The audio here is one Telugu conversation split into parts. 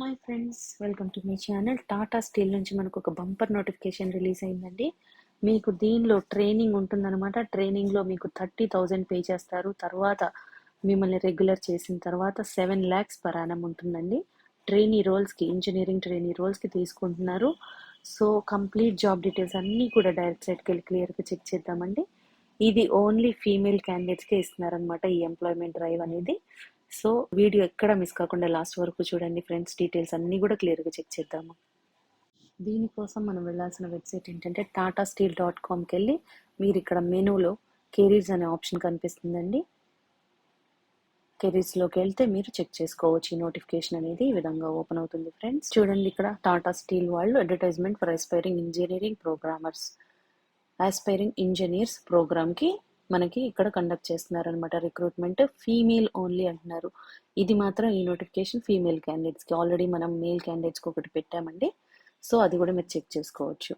Hi friends welcome to my channel Tata steel నుంచి మనకు ఒక బంపర్ నోటిఫికేషన్ రిలీజ్ అయిందండి. మీకు దీనిలో ట్రైనింగ్ ఉంటుందన్నమాట. ట్రైనింగ్లో మీకు థర్టీ థౌజండ్ పే చేస్తారు. తర్వాత మిమ్మల్ని రెగ్యులర్ చేసిన తర్వాత సెవెన్ ల్యాక్స్ పరాణం ఉంటుందండి. ట్రైనీ రోల్స్కి ఇంజనీరింగ్ ట్రైనీ రోల్స్కి తీసుకుంటున్నారు. సో కంప్లీట్ జాబ్ డీటెయిల్స్ అన్నీ కూడా డైరెక్ట్ సైట్కి వెళ్ళి క్లియర్గా చెక్ చేద్దామండి. ఇది ఓన్లీ ఫీమేల్ క్యాండిడేట్స్కే ఇస్తున్నారనమాట ఈ ఎంప్లాయ్మెంట్ డ్రైవ్ అనేది. సో వీడియో ఎక్కడ మిస్ కాకుండా లాస్ట్ వరకు చూడండి ఫ్రెండ్స్. డీటెయిల్స్ అన్నీ కూడా క్లియర్గా చెక్ చేద్దాము. దీనికోసం మనం వెళ్ళాల్సిన వెబ్సైట్ ఏంటంటే టాటా స్టీల్ డాట్ కామ్కి వెళ్ళి మీరు ఇక్కడ మెనూలో కెరీర్స్ అనే ఆప్షన్ కనిపిస్తుందండి. కెరీర్స్లోకి వెళ్తే మీరు చెక్ చేసుకోవచ్చు. ఈ నోటిఫికేషన్ అనేది ఈ విధంగా ఓపెన్ అవుతుంది ఫ్రెండ్స్. చూడండి ఇక్కడ టాటా స్టీల్ వాళ్ళు advertisement for aspiring engineering programmers. Aspiring engineers ప్రోగ్రామ్కి మనకి ఇక్కడ కండక్ట్ చేస్తున్నారు అనమాట రిక్రూట్మెంట్ ఫీమేల్ ఓన్లీ అంటున్నారు. ఇది మాత్రం ఈ నోటిఫికేషన్ ఫీమేల్ క్యాండిడేట్స్కి ఆల్రెడీ మనం మేల్ క్యాండిడేట్స్కి ఒకటి పెట్టామండి. సో అది కూడా మీరు చెక్ చేసుకోవచ్చు.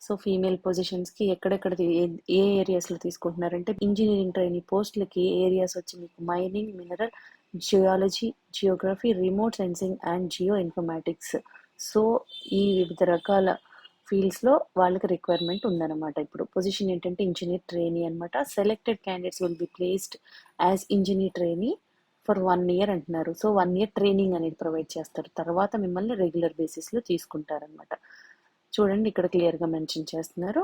సో ఫీమేల్ పొజిషన్స్కి ఎక్కడెక్కడ ఏ- ఏ ఏరియాస్లో తీసుకుంటున్నారంటే ఇంజనీరింగ్ ట్రైనింగ్ పోస్టులకి ఏరియాస్ వచ్చి మీకు mining mineral geology geography remote sensing and geoinformatics so ఈ వివిధ రకాల ఫీల్డ్స్లో వాళ్ళకి రిక్వైర్మెంట్ ఉందన్నమాట. ఇప్పుడు పొజిషన్ ఏంటంటే ఇంజనీర్ ట్రైనీ అనమాట selected candidates will be placed as engineer trainee for one year అంటున్నారు. సో వన్ ఇయర్ ట్రైనింగ్ అనేది ప్రొవైడ్ చేస్తారు. తర్వాత మిమ్మల్ని రెగ్యులర్ బేసిస్లో తీసుకుంటారనమాట చూడండి ఇక్కడ క్లియర్గా మెన్షన్ చేస్తున్నారు.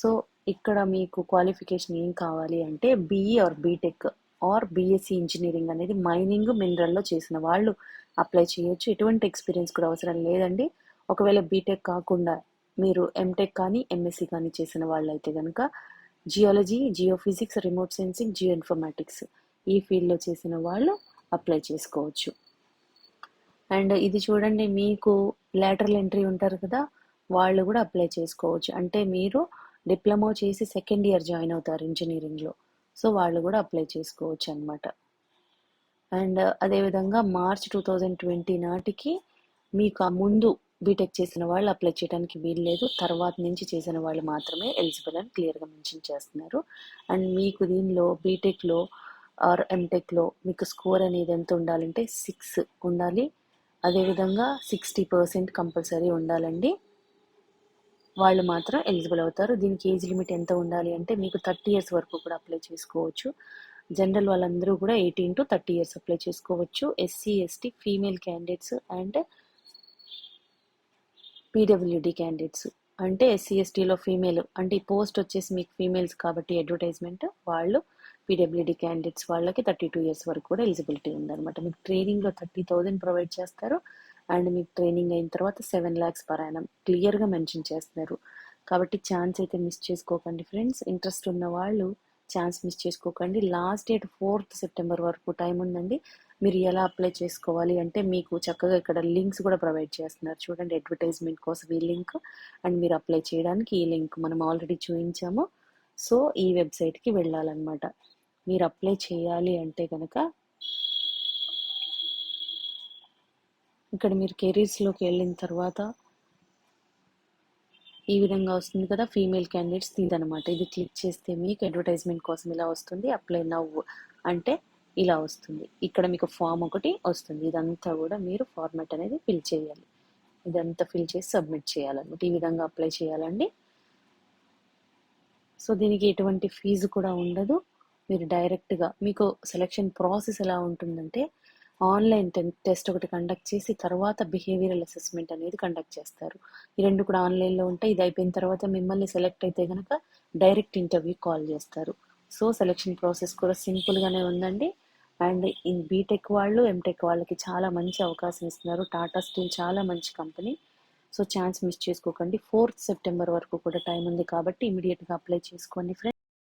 సో ఇక్కడ మీకు క్వాలిఫికేషన్ ఏం కావాలి అంటే BE or BTech or BSc engineering అనేది మైనింగ్ మినరల్లో చేసిన వాళ్ళు అప్లై చేయొచ్చు. ఎటువంటి ఎక్స్పీరియన్స్ కూడా అవసరం లేదండి. ఒకవేళ బీటెక్ కాకుండా మీరు ఎంటెక్ కానీ ఎంఎస్సి కానీ చేసిన వాళ్ళు అయితే కనుక geology geophysics remote sensing geoinformatics ఈ ఫీల్డ్లో చేసిన వాళ్ళు అప్లై చేసుకోవచ్చు. అండ్ ఇది చూడండి మీకు లేటరల్ ఎంట్రీ ఉంటారు కదా వాళ్ళు కూడా అప్లై చేసుకోవచ్చు. అంటే మీరు డిప్లొమా చేసి సెకండ్ ఇయర్ జాయిన్ అవుతారు ఇంజనీరింగ్లో. సో వాళ్ళు కూడా అప్లై చేసుకోవచ్చు అనమాట అండ్ అదేవిధంగా మార్చ్ టూ థౌజండ్ ట్వంటీ నాటికి మీకు ఆ ముందు బీటెక్ చేసిన వాళ్ళు అప్లై చేయడానికి వీలు లేదు తర్వాత నుంచి చేసిన వాళ్ళు మాత్రమే ఎలిజిబుల్ అని క్లియర్గా మెన్షన్ చేస్తున్నారు. అండ్ మీకు దీనిలో బీటెక్లో ఆర్ ఎంటెక్లో మీకు స్కోర్ అనేది ఎంత ఉండాలంటే సిక్స్ ఉండాలి. అదేవిధంగా సిక్స్టీ పర్సెంట్ కంపల్సరీ ఉండాలండి. వాళ్ళు మాత్రం ఎలిజిబుల్ అవుతారు. దీనికి ఏజ్ లిమిట్ ఎంత ఉండాలి అంటే మీకు థర్టీ ఇయర్స్ వరకు కూడా అప్లై చేసుకోవచ్చు. జనరల్ వాళ్ళందరూ కూడా eighteen to thirty years apply చేసుకోవచ్చు. SC ST female candidates and PWD candidates అంటే ఎస్సీఎస్టీలో ఫీమేల్ అంటే ఈ పోస్ట్ వచ్చేసి మీకు ఫీమేల్స్ కాబట్టి అడ్వర్టైజ్మెంట్ వాళ్ళు పీడబ్ల్యూడి క్యాండిడేట్స్ వాళ్ళకి థర్టీ టూ ఇయర్స్ వరకు కూడా ఎలిజిబిలిటీ ఉందన్నమాట. మీకు ట్రైనింగ్లో థర్టీ థౌజండ్ ప్రొవైడ్ చేస్తారు అండ్ మీకు ట్రైనింగ్ అయిన తర్వాత సెవెన్ ల్యాక్స్ పర్ యానం క్లియర్గా మెన్షన్ చేస్తున్నారు. కాబట్టి ఛాన్స్ అయితే మిస్ చేసుకోకండి ఫ్రెండ్స్ ఇంట్రెస్ట్ ఉన్న వాళ్ళు ఛాన్స్ మిస్ చేసుకోకండి. లాస్ట్ డేట్ ఫోర్త్ సెప్టెంబర్ వరకు టైం ఉందండి. మీరు ఎలా అప్లై చేసుకోవాలి అంటే మీకు చక్కగా ఇక్కడ లింక్స్ కూడా ప్రొవైడ్ చేస్తున్నారు. చూడండి అడ్వర్టైజ్మెంట్ కోసం ఈ లింక్ అండ్ మీరు అప్లై చేయడానికి ఈ లింక్ మనం ఆల్రెడీ చూపించాము. సో ఈ వెబ్సైట్కి వెళ్ళాలన్నమాట. మీరు అప్లై చేయాలి అంటే కనుక ఇక్కడ మీరు కెరీర్స్లోకి వెళ్ళిన తర్వాత ఈ విధంగా వస్తుంది కదా ఫీమేల్ క్యాండిడేట్స్ అనమాట ఇది క్లిక్ చేస్తే మీకు అడ్వర్టైజ్మెంట్ కోసం ఇలా వస్తుంది అప్లై నవ్వు అంటే ఇలా వస్తుంది. ఇక్కడ మీకు ఫామ్ ఒకటి వస్తుంది. ఇదంతా కూడా మీరు ఫార్మాట్ అనేది ఫిల్ చేయాలి. ఇదంతా ఫిల్ చేసి సబ్మిట్ చేయాలన్నమాట. ఈ విధంగా అప్లై చేయాలండి. సో దీనికి ఎటువంటి ఫీజు కూడా ఉండదు. మీరు డైరెక్ట్గా మీకు సెలెక్షన్ ప్రాసెస్ ఎలా ఉంటుందంటే ఆన్లైన్ టెస్ట్ ఒకటి కండక్ట్ చేసి తర్వాత బిహేవియరల్ అసెస్మెంట్ అనేది కండక్ట్ చేస్తారు. ఈ రెండు కూడా ఆన్లైన్లో ఉంటాయి. ఇది అయిపోయిన తర్వాత మిమ్మల్ని సెలెక్ట్ అయితే కనుక డైరెక్ట్ ఇంటర్వ్యూ కాల్ చేస్తారు. సో సెలెక్షన్ ప్రాసెస్ కూడా సింపుల్గానే ఉందండి. అండ్ ఈ బీటెక్ వాళ్ళు ఎంటెక్ వాళ్ళకి చాలా మంచి అవకాశం ఇస్తున్నారు. టాటా స్టీల్ చాలా మంచి కంపెనీ. సో ఛాన్స్ మిస్ చేసుకోకండి. ఫోర్త్ సెప్టెంబర్ వరకు కూడా టైం ఉంది కాబట్టి ఇమీడియట్గా అప్లై చేసుకోండి ఫ్రెండ్స్.